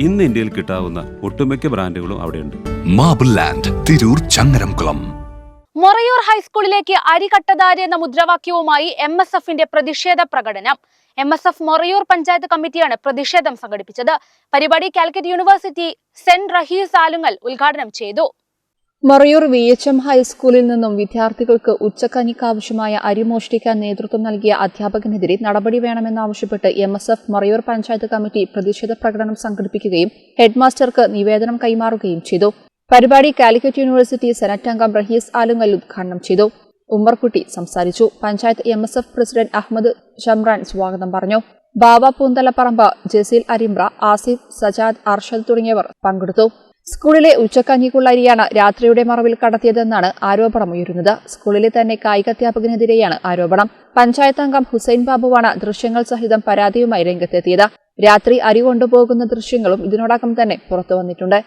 ഇന്ന് ഇന്ത്യയിൽ കിട്ടാവുന്ന ഒട്ടുമിക്ക ബ്രാൻഡുകളും അവിടെയുണ്ട്. Marble land Tirur Changaramkulam. Morayur ഹൈസ്കൂളിലേക്ക് അരികട്ടതാര് എന്ന മുദ്രാവാക്യവുമായി എം എസ് എഫിന്റെ പ്രതിഷേധ പ്രകടനം. M S F Morayur panchayat കമ്മിറ്റിയാണ് പ്രതിഷേധം സംഘടിപ്പിച്ചത്. പരിപാടി കാലിക്കറ്റ് യൂണിവേഴ്സിറ്റി സെന്റ് റഹീസ് ആലുങ്ങൽ ഉദ്ഘാടനം ചെയ്തു. മറയൂർ വി എച്ച് എം ഹൈസ്കൂളിൽ നിന്നും വിദ്യാർത്ഥികൾക്ക് ഉച്ചക്കഞ്ഞിക്കാവശ്യമായ അരി മോഷ്ടിക്കാൻ നേതൃത്വം നൽകിയ അധ്യാപകനെതിരെ നടപടി വേണമെന്നാവശ്യപ്പെട്ട് M S F Marayur panchayat committee പ്രതിഷേധ പ്രകടനം സംഘടിപ്പിക്കുകയും ഹെഡ്മാസ്റ്റർക്ക് നിവേദനം കൈമാറുകയും ചെയ്തു. പരിപാടി കാലിക്കറ്റ് യൂണിവേഴ്സിറ്റി സെനറ്റ് അംഗം റഹീസ് ആലുങ്ങൽ ഉദ്ഘാടനം ചെയ്തു. ഉമ്മർകുട്ടി സംസാരിച്ചു. Panchayat M S F president Ahammed Shamran സ്വാഗതം പറഞ്ഞു. ബാബ പൂന്തലപ്പറമ്പ് ജസീൽ അരിമ്ര ആസിഫ് സജാദ് അർഷദ് തുടങ്ങിയവർ പങ്കെടുത്തു. സ്കൂളിലെ ഉച്ചക്കഞ്ഞിക്കുള്ളരിയാണ് രാത്രിയുടെ മറവിൽ കടത്തിയതെന്നാണ് ആരോപണമുയരുന്നത് സ്കൂളിലെ തന്നെ കായികാധ്യാപകനെതിരെയാണ് ആരോപണം. പഞ്ചായത്ത് അംഗം ഹുസൈൻ ബാബുവാണ് ദൃശ്യങ്ങൾ സഹിതം പരാതിയുമായി രംഗത്തെത്തിയത്. രാത്രി അരി കൊണ്ടുപോകുന്ന ദൃശ്യങ്ങളും ഇതിനോടകം തന്നെ പുറത്തു വന്നിട്ടുണ്ട്